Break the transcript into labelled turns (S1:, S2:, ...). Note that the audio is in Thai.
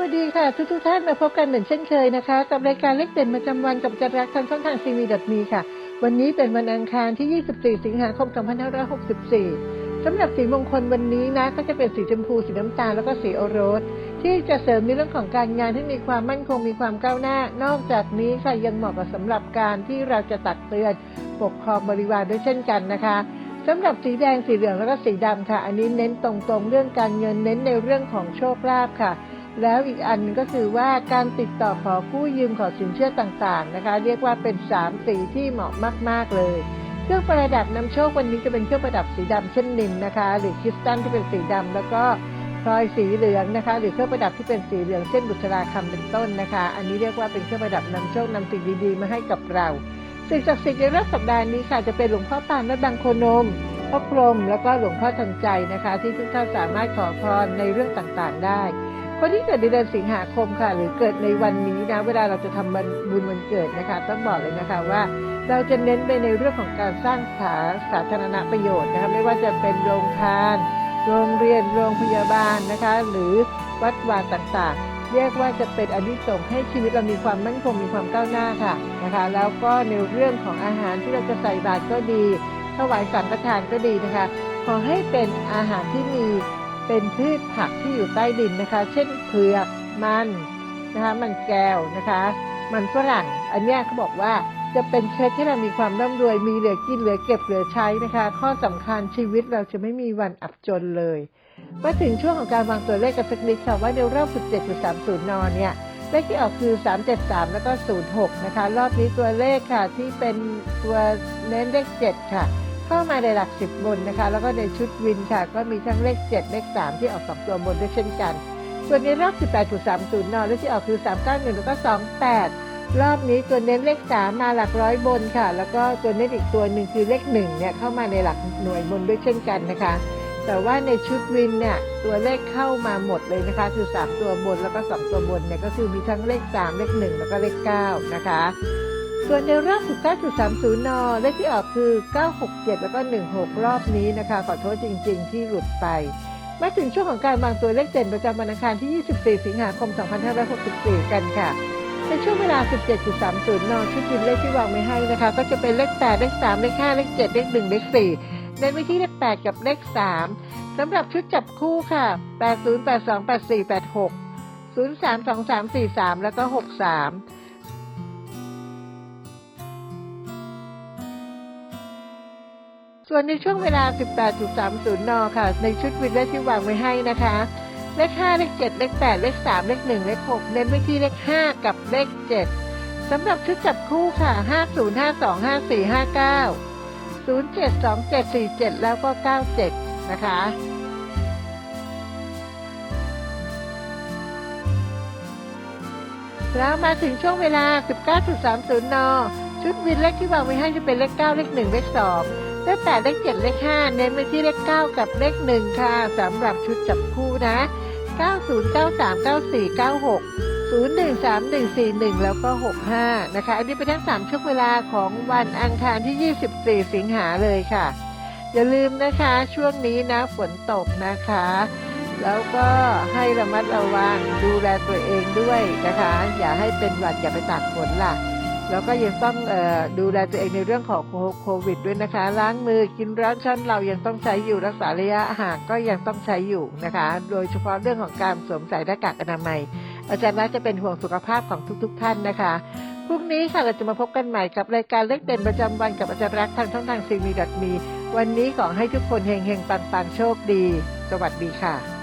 S1: วัสดีค่ะ ทุกทุกท่านมาพบกันเหมือนเช่นเคยนะคะ กับรายการเลขเด่นประจำวันกับจัดรักทางช่องทางซีวีดมีค่ะ วันนี้เป็นวันอังคารที่ 24 สิงหาคม 2564 สำหรับสีมงคลวันนี้นะ ก็จะเป็นสีชมพู สีน้ำตาลแล้วก็สีโอโรส ที่จะเสริมในเรื่องของการงานให้มีความมั่นคงมีความก้าวหน้า นอกจากนี้ค่ะยังเหมาะกับสำหรับการที่เราจะตักเตือนปกครองบริวารด้วยเช่นกันนะคะสำหรับสีแดงสีเหลืองแล้วก็สีดำค่ะ อันนี้เน้นตรงๆ เรื่องการเงินเน้นในเรื่องของโชคลาภค่ะ แล้วอีกอันหนึงก็คือว่าการติดต่อขอกู้ยืมขอสินเชื่อต่างๆนะคะ เรียกว่าเป็นสามสีที่เหมาะมาก ๆ เลย เครื่องประดับนำโชควันนี้จะเป็นเครื่องประดับสีดำเช่นนินนะคะ หรือคริสตัลที่เป็นสีดำแล้วก็พลอยสีเหลืองนะคะ หรือเครื่องประดับที่เป็นสีเหลืองเช่นบุษราคำเป็นต้นนะคะ อันนี้เรียกว่าเป็นเครื่องประดับนำโชคนำสิ่งดีๆมาให้กับเราสิ่งศักดิ์สิทธิ์ในรอบสัปดาห์นี้ค่ะจะเป็นหลวงพ่อปานวัดบางโคนมพ่อพรหมแล้วก็หลวงพ่อทันใจนะคะ ที่ทุกท่านสามารถขอพรในเรื่องต่างๆได้ คนที่เกิดในเดือนสิงหาคมค่ะ หรือเกิดในวันนี้นะเวลาเราจะทำบุญบุญวันเกิดนะคะ ต้องบอกเลยนะคะว่าเราจะเน้นไปในเรื่องของการสร้างสาสาธารณประโยชน์นะคะไม่ว่าจะเป็นโรงทาน โรงเรียนโรงพยาบาลนะคะ หรือวัดวาต่างๆ เรียกว่าจะเป็นอนิสงส์ให้ชีวิตเรามีความมั่นคงมีความก้าวหน้าค่ะนะคะ แล้วก็ในเรื่องของอาหารที่เราจะใส่บาตรก็ดีถวายสังฆทานก็ดีนะคะ ขอให้เป็นอาหารที่มี เป็นพืชผักที่อยู่ใต้ดินนะคะ เช่นเผือกมันนะคะ มันแก้วนะคะ มันฝรั่ง อันนี้เขาบอกว่าจะเป็นเคล็ดที่เรามีความร่ำรวย มีเหลือกินเหลือเก็บเหลือใช้นะคะ ข้อสำคัญชีวิตเราจะไม่มีวันอับจนเลยมาถึงช่วงของการวางตัวเลขกันสักนิดค่ะว่าในรอบ 17.30นเนี่ยเลขที่ออกคือ 373 แล้วก็ 06 นะคะ รอบนี้ตัวเลขค่ะที่เป็นตัวเน้นเลข 7 ค่ะ เข้ามาในหลัก10บบนนะคะ แล้วก็ในชุดวินค่ะ ก็มีทั้งเลข 7 เลข 3 ที่ออก2ตัวบนด้วยเช่นกัน ส่วนในรอบ 18.30นเลขที่ออกคือ 391 แล้วก็ 28 รอบนี้ตัวเน้นเลข 3 มาหลักร้อยบนค่ะ แล้วก็ตัวเน้นอีกตัวหนึ่งคือเลข1เนี่ยเข้ามาในหลักหน่วยบนด้วยเช่นกันนะคะ แต่ว่าในชุดวินเนี่ยตัวเลขเข้ามาหมดเลยนะคะ คือ 3 ตัวบนแล้วก็ 2 ตัวบนเนี่ยก็คือมีทั้งเลข 3 เลข 1 แล้วก็เลข 9 นะคะ ส่วนในรอบ19.30 น เลขที่ออกคือ 967 แล้วก็ 16 รอบนี้นะคะ ขอโทษจริง ๆ ที่หลุดไป มาถึงช่วงของการวางตัวเลขเด่นประจำวันอังคารที่ 24 สิงหาคม 2564 กันค่ะ ในช่วงเวลา 17.30 น ชุดวินเลขที่วางไว้ให้นะคะ ก็จะเป็นเลข 8 เลข 3 เลข 5 เลข 7 เลข 1 เลข 4 เน้นไปที่เลข 8 กับเลข 3สำหรับชุดจับคู่ค่ะ 80 82 84 86 03 23 43 แล้วก็ 63 ส่วนในช่วงเวลา 18.30 น ค่ะ ในชุดวินเลขที่วางไว้ให้นะคะ เลข 5 เลข 7 เลข 8 เลข 3 เลข 1 เลข 6 เน้นไปที่เลข 5 กับเลข 7 สำหรับชุดจับคู่ค่ะ 50 52 54 59 07 27 47 แล้วก็ 97 นะคะ แล้วมาถึงช่วงเวลา 19.30 น ชุดวินเลขที่วางไว้ให้จะเป็นเลข 9 เลข 1 เลข 2 เลข8เลข7เลข5เน้นไปที่เลข9กับเลข1ค่ะสำหรับชุดจับคู่นะ 90 93 94 96 01 31 41 แล้วก็ 65 นะคะ อันนี้เป็นทั้ง 3 ช่วงเวลาของวันอังคารที่ 24 สิงหาเลยค่ะ อย่าลืมนะคะช่วงนี้นะฝนตกนะคะ แล้วก็ให้ระมัดระวังดูแลตัวเองด้วยนะคะ อย่าให้เป็นหวัดอย่าไปตากฝนล่ะ แล้วก็ยังต้องอดูแลตัวเองในเรื่องของโควิดด้วยนะคะ ล้างมือกินร้อนชั้นเรายังต้องใช้อยู่รักษาระยะห่างก็ยังต้องใช้อยู่นะคะ โดยเฉพาะเรื่องของการสวมใส่หน้ากากอนามัย อาจารย์น่าจะเป็นห่วงสุขภาพของทุกๆทท่านนะคะพรุ่งนี้ค่ะเราจะมาพบกันใหม่กับรายการเลขเด่นประจำวันกับอาจารย์รักทางช่องทางซีมีดัดมี วันนี้ขอให้ทุกคนเฮงๆปังๆโชคดี สวัสดีค่ะ